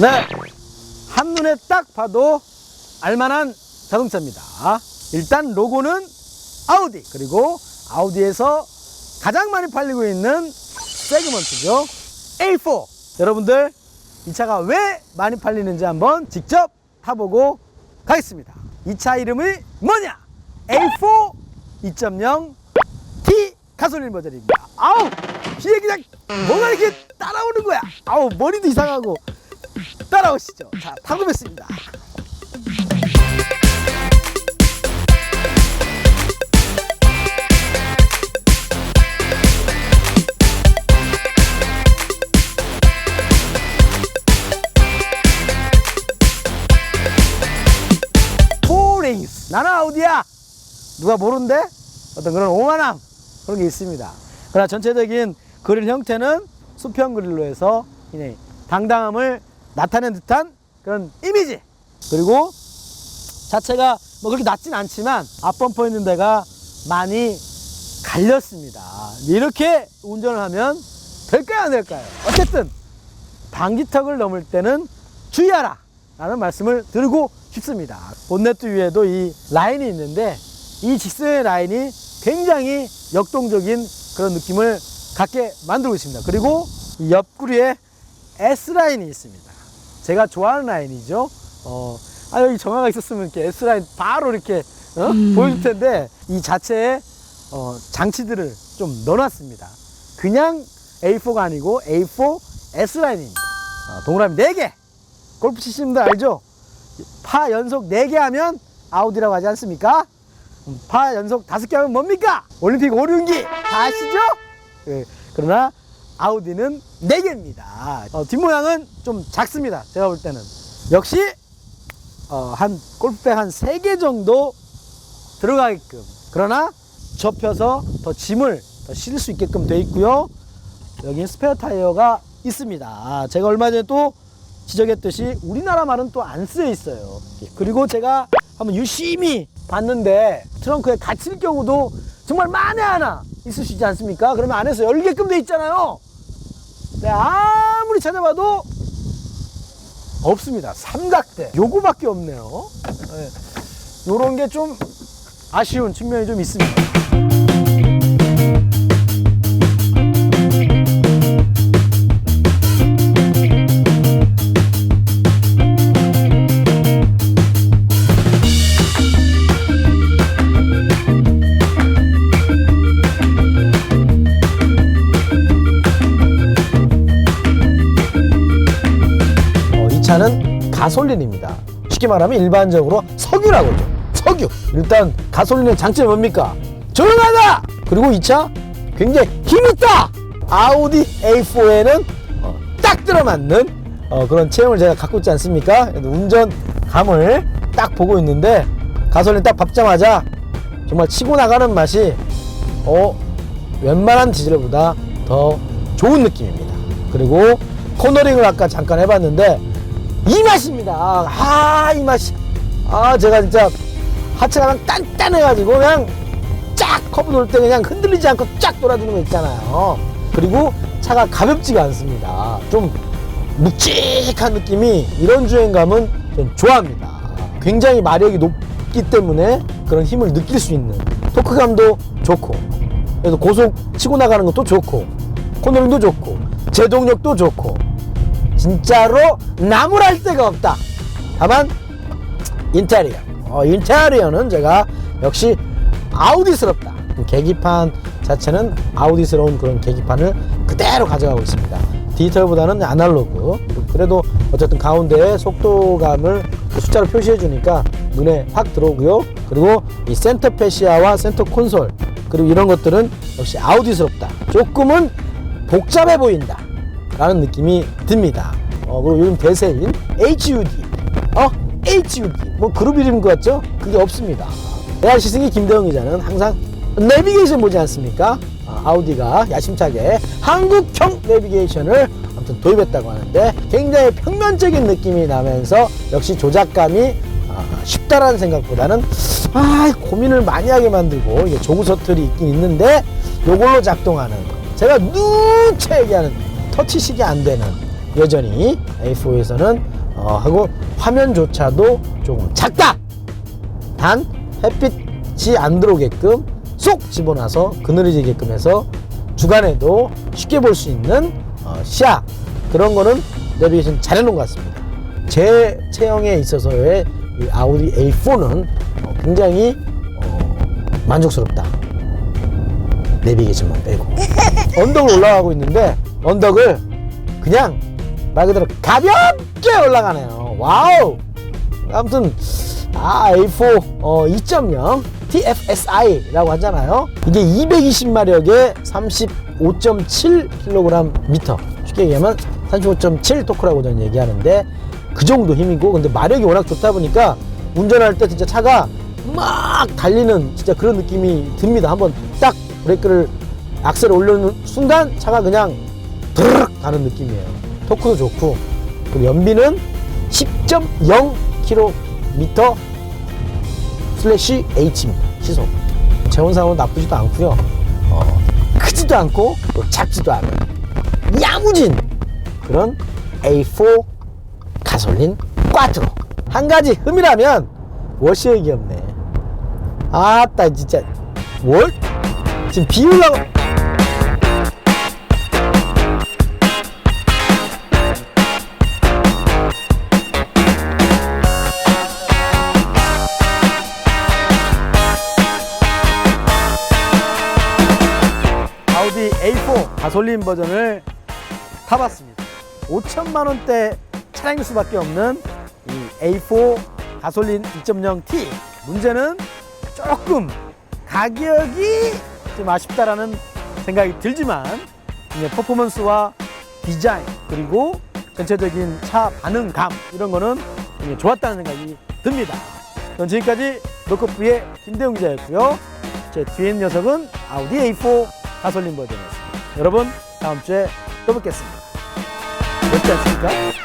네. 한눈에 딱 봐도 알만한 자동차입니다. 일단 로고는 아우디. 그리고 아우디에서 가장 많이 팔리고 있는 세그먼트죠. A4. 여러분들, 이 차가 왜 많이 팔리는지 한번 직접 타보고 가겠습니다. 이 차 이름이 뭐냐? A4 2.0 T 가솔린 버전입니다. 아우! 뒤에 그냥 뭐가 이렇게 따라오는 거야. 아우, 머리도 이상하고. 따라오시죠. 자, 타보겠습니다. 포레이스. 나는 아우디야. 누가 모른대? 어떤 그런 오만함 그런 게 있습니다. 그러나 전체적인 그릴 형태는 수평 그릴로 해서 당당함을 나타낸 듯한 그런 이미지. 그리고 자체가 뭐 그렇게 낮진 않지만 앞범퍼 있는 데가 많이 갈렸습니다. 이렇게 운전을 하면 될까요, 안 될까요? 어쨌든 방지턱을 넘을 때는 주의하라! 라는 말씀을 드리고 싶습니다. 본네트 위에도 이 라인이 있는데 이 직선의 라인이 굉장히 역동적인 그런 느낌을 갖게 만들고 있습니다. 그리고 이 옆구리에 S라인이 있습니다. 제가 좋아하는 라인이죠. 어, 아, 여기 정화가 있었으면 이렇게 S라인 바로 이렇게 어? 보여줄 텐데 이 자체에 어, 장치들을 좀 넣어놨습니다. 그냥 A4가 아니고 A4 S라인입니다. 어, 동그라미 4개. 골프 치시는 분들 알죠? 파 연속 4개 하면 아우디라고 하지 않습니까? 음, 파 연속 5개 하면 뭡니까? 올림픽 오륜기 다 아시죠? 예, 그러나 아우디는 4개입니다. 어, 뒷모양은 좀 작습니다. 제가 볼 때는. 역시 어, 한 골프백 한 3개 정도 들어가게끔 그러나 접혀서 더 짐을 더 실을 수 있게끔 되어 있고요. 여기 스페어 타이어가 있습니다. 제가 얼마 전에 또 지적했듯이 우리나라 말은 또 안 쓰여 있어요. 그리고 제가 한번 유심히 봤는데 트렁크에 갇힐 경우도 정말 만에 하나 있지 않습니까? 그러면 안에서 열게끔 돼 있잖아요. 네, 아무리 찾아봐도 없습니다. 삼각대. 요거밖에 없네요. 네, 요런 게 좀 아쉬운 측면이 좀 있습니다. 차는 가솔린입니다. 쉽게 말하면 일반적으로 석유라고 하죠. 석유. 일단 가솔린의 장점이 뭡니까? 조용하다! 그리고 이 차 굉장히 힘있다! 아우디 A4에는 어, 딱 들어맞는 어, 그런 체형을 제가 갖고 있지 않습니까? 그래도 운전 감을 딱 보고 있는데 가솔린 딱 밟자마자 정말 치고 나가는 맛이 어, 웬만한 디젤보다 더 좋은 느낌입니다. 그리고 코너링을 아까 잠깐 해봤는데 이 맛입니다. 아, 이 맛이. 아, 제가 진짜 하체가 그냥 단단해가지고 그냥 쫙 커브 돌 때 그냥 흔들리지 않고 쫙 돌아주는 거 있잖아요. 그리고 차가 가볍지가 않습니다. 좀 묵직한 느낌이 이런 주행감은 좀 좋아합니다. 굉장히 마력이 높기 때문에 그런 힘을 느낄 수 있는 토크감도 좋고 그래서 고속 치고 나가는 것도 좋고 코너링도 좋고 제동력도 좋고 진짜로 나무랄 데가 없다. 다만 인테리어. 어, 인테리어는 제가 역시 아우디스럽다. 계기판 자체는 아우디스러운 그런 계기판을 그대로 가져가고 있습니다. 디지털보다는 아날로그. 그래도 어쨌든 가운데에 속도감을 그 숫자로 표시해 주니까 눈에 확 들어오고요. 그리고 이 센터 페시아와 센터 콘솔 그리고 이런 것들은 역시 아우디스럽다. 조금은 복잡해 보인다. 라는 느낌이 듭니다. 어, 그리고 요즘 대세인 HUD. 어? HUD. 뭐 그룹 이름 같죠? 그게 없습니다. 대한 시승기 김대영 기자는 항상 내비게이션 보지 않습니까? 아, 아우디가 야심차게 한국형 내비게이션을 아무튼 도입했다고 하는데 굉장히 평면적인 느낌이 나면서 역시 조작감이 아, 쉽다라는 생각보다는 아 고민을 많이 하게 만들고 이게 조구 서툴이 있긴 있는데 요걸로 작동하는 제가 누차 얘기하는 터치식이 안 되는 여전히 A4에서는 어, 하고 화면조차도 조금 작다. 단 햇빛이 안 들어오게끔 쏙 집어넣어서 그늘이지게끔 해서 주간에도 쉽게 볼 수 있는 어, 시야 그런 거는 내비게이션 잘 해놓은 것 같습니다. 제 체형에 있어서의 이 아우디 A4는 어, 굉장히 어, 만족스럽다. 내비게이션만 빼고 언덕을 올라가고 있는데 언덕을 그냥 말 그대로 가볍게 올라가네요. 와우. 아무튼 아 A4 어, 2.0 TFSI라고 하잖아요. 이게 220마력에 35.7kg 미터. 쉽게 얘기하면 35.7 토크라고 저는 얘기하는데 그 정도 힘이고 근데 마력이 워낙 좋다 보니까 운전할 때 진짜 차가 막 달리는 진짜 그런 느낌이 듭니다. 한번 딱 브레이크를 악셀을 올려놓는 순간 차가 그냥 드르륵 가는 느낌이에요. 토크도 좋고 그리고 연비는 10.0km 슬래시 H입니다. 시속. 재원상으로 나쁘지도 않고요. 어, 크지도 않고 또 작지도 않은 야무진 그런 A4 가솔린 꽈트로. 한 가지 흠이라면 워시액이 없네. 아따 진짜 월 지금 비우려고 아우디 A4 가솔린 버전을 타봤습니다. 5천만 원대 차량일 수밖에 없는 이 A4 가솔린 2.0T 문제는 조금 가격이 좀 아쉽다라는 생각이 들지만 퍼포먼스와 디자인 그리고 전체적인 차 반응감 이런 거는 좋았다는 생각이 듭니다. 전 지금까지 노커프의 김대웅 기자였고요. 제 뒤에 있는 녀석은 아우디 A4 가솔린 버전이었습니다. 여러분 다음 주에 또 뵙겠습니다. 멋지 않습니까?